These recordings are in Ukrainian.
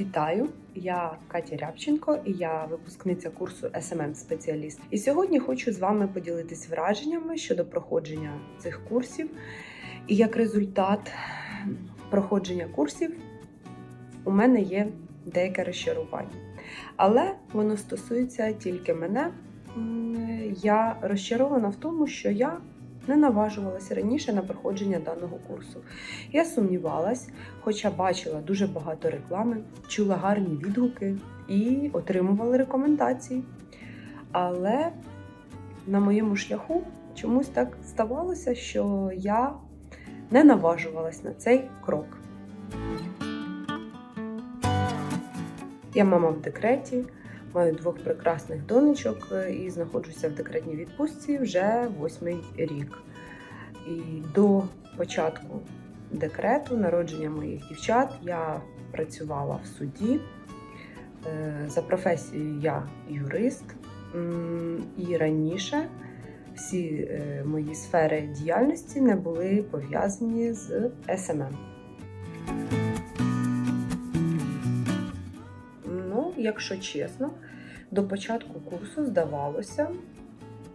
Вітаю! Я Катя Рябченко і я випускниця курсу smm спеціаліст. І сьогодні хочу з вами поділитись враженнями щодо проходження цих курсів. І як результат проходження курсів у мене є деяке розчарування. Але воно стосується тільки мене. Я розчарована в тому, що я не наважувалася раніше на проходження даного курсу. Я сумнівалась, хоча бачила дуже багато реклами, чула гарні відгуки і отримувала рекомендації. Але на моєму шляху чомусь так ставалося, що я не наважувалась на цей крок. Я мама в декреті, маю двох прекрасних донечок е, і знаходжуся в декретній відпустці вже восьмий рік. І до початку декрету, народження моїх дівчат, я працювала в суді. Е, За професією я юрист, і раніше всі е, мої сфери діяльності не були пов'язані з СММ. Ну, якщо чесно, до початку курсу здавалося,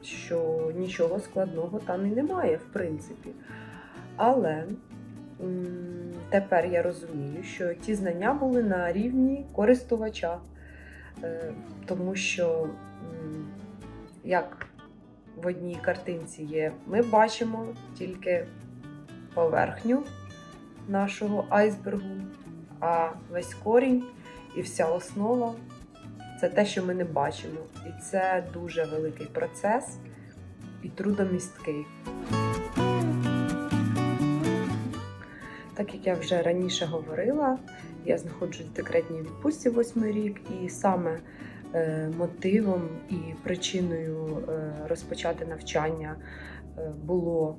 що нічого складного там і немає, в принципі. Але тепер я розумію, що ті знання були на рівні користувача, Е, тому що як в одній картинці є, ми бачимо тільки поверхню нашого айсбергу, а весь корінь і вся основа це те, що ми не бачимо. І це дуже великий процес і трудомісткий. Так як я вже раніше говорила, я знаходжусь в декретній відпустці восьмий рік, і саме е, мотивом і причиною е, розпочати навчання е, було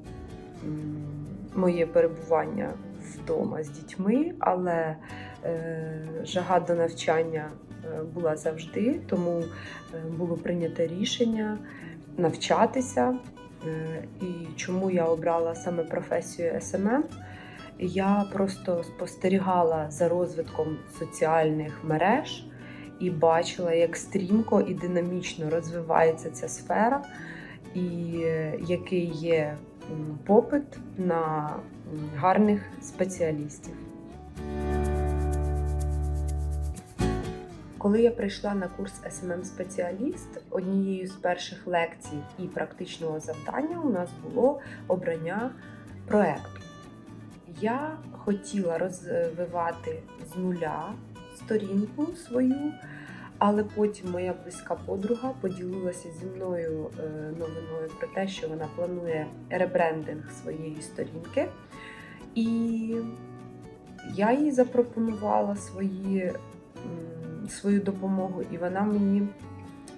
моє перебування вдома з дітьми, але жага до навчання була завжди, тому е, було прийнято рішення навчатися. Е, І чому я обрала саме професію СММ? Я просто спостерігала за розвитком соціальних мереж і бачила, як стрімко і динамічно розвивається ця сфера, і е, який є попит на гарних спеціалістів. Коли я прийшла на курс smm спеціаліст однією з перших лекцій і практичного завдання у нас було обрання проекту. Я хотіла розвивати з нуля сторінку свою, але потім моя близька подруга поділилася зі мною е, новиною про те, що вона планує ребрендинг своєї сторінки. І я їй запропонувала свої, свою допомогу, і вона мені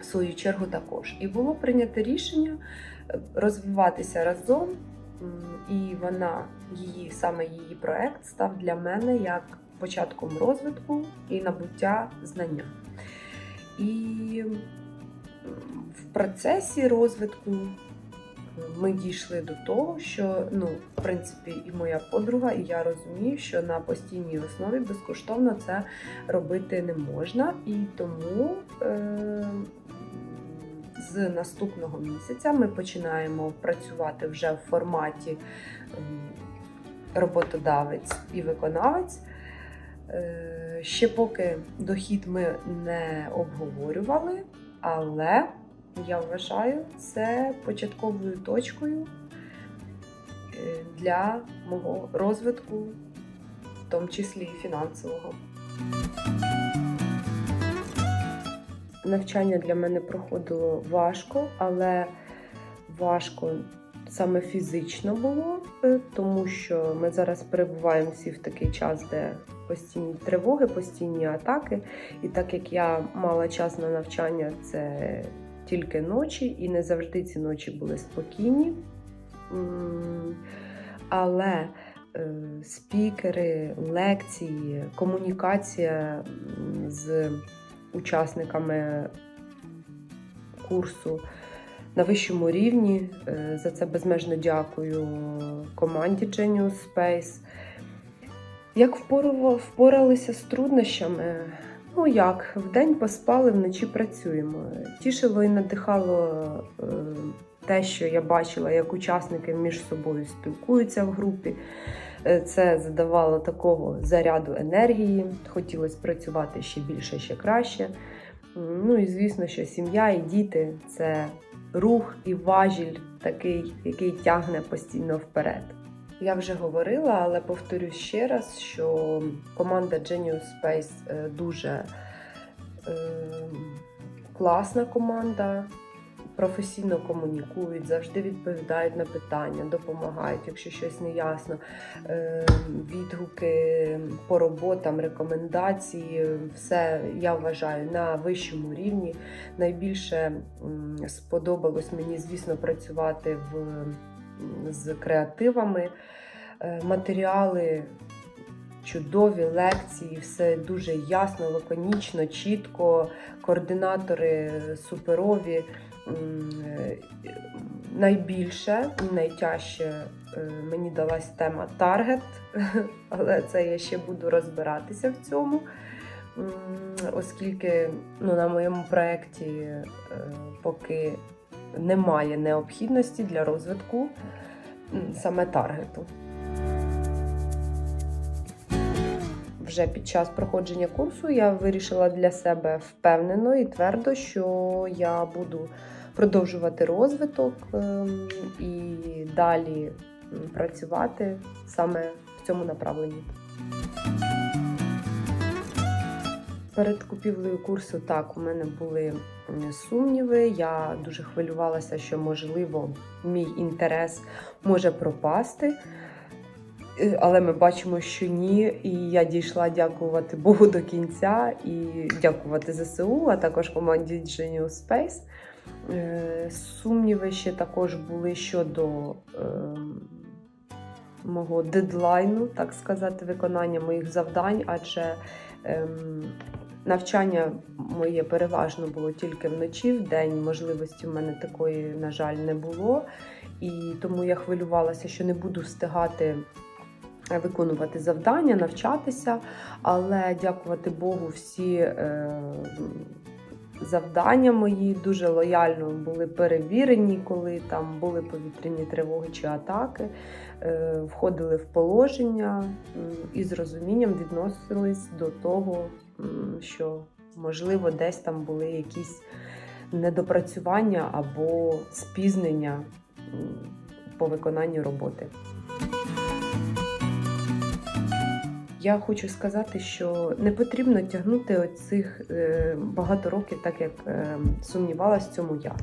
в свою чергу також. І було прийнято рішення е, розвиватися разом. І вона, її, саме її проект став для мене як початком розвитку і набуття знання. І в процесі розвитку ми дійшли до того, що ну, в принципі, і моя подруга, і я розумію, що на постійній основі безкоштовно це робити не можна. І тому е, з наступного місяця ми починаємо працювати вже в форматі ем, роботодавець і виконавець. Е, Ще поки дохід ми не обговорювали, але я вважаю це початковою точкою е, для мого розвитку, в тому числі фінансового. Навчання для мене проходило важко, але важко саме фізично було, е, тому що ми зараз перебуваємо всі в такий час, де постійні тривоги, постійні атаки. І так як я мала час на навчання, це тільки ночі, і не завжди ці ночі були спокійні. Але е, спікери, лекції, комунікація з учасниками курсу на вищому рівні. Е, За це безмежно дякую команді Genius Space. Як впоралися з труднощами? Ну як, вдень поспали, вночі працюємо. Тішило і надихало е, те, що я бачила, як учасники між собою спілкуються в групі. Е, Це задавало такого заряду енергії. Хотілося працювати ще більше, ще краще. Ну і звісно, що сім'я і діти це рух і важіль такий, який тягне постійно вперед. Я вже говорила, але повторюсь ще раз, що команда Genius Space е, дуже е, класна команда, професійно комунікують, завжди відповідають на питання, допомагають, якщо щось не ясно. Е, Відгуки по роботам, рекомендації, все я вважаю на вищому рівні. Найбільше сподобалось мені, звісно, працювати в, з креативами. Е, Матеріали чудові, лекції, все дуже ясно, лаконічно, чітко. Координатори суперові. Е, Найбільше і найтяжче е, мені далась тема таргет, але це я ще буду розбиратися в цьому, оскільки ну, на моєму проєкті поки немає необхідності для розвитку саме таргету. Вже під час проходження курсу я вирішила для себе впевнено і твердо, що я буду продовжувати розвиток ем, і далі працювати саме в цьому направленні. Перед купівлею курсу так у мене були сумніви. Я дуже хвилювалася, що можливо мій інтерес може пропасти. Е, Але ми бачимо, що ні. І я дійшла дякувати Богу до кінця і дякувати ЗСУ, а також команді Genius Space. Е, Сумніви ще також були щодо ем, мого дедлайну, так сказати, виконання моїх завдань, адже ем, навчання моє переважно було тільки вночі, в день можливості в мене такої, на жаль, не було. І тому я хвилювалася, що не буду встигати виконувати завдання, навчатися. Але дякувати Богу, всі е, завдання мої дуже лояльно були перевірені, коли там були повітряні тривоги чи атаки, е, входили в положення і з розумінням відносились до того, що можливо десь там були якісь недопрацювання або спізнення по виконанню роботи. Я хочу сказати, що не потрібно тягнути оцих е, багато років, так як е, сумнівалась в цьому я.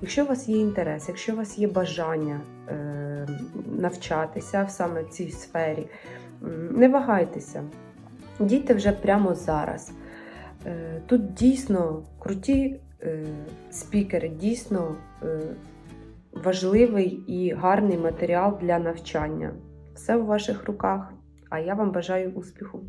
Якщо у вас є інтерес, якщо у вас є бажання е, навчатися саме в цій сфері, не вагайтеся, дійте вже прямо зараз. Тут дійсно круті спікери, дійсно важливий і гарний матеріал для навчання. Все в ваших руках. А я вам бажаю успіху.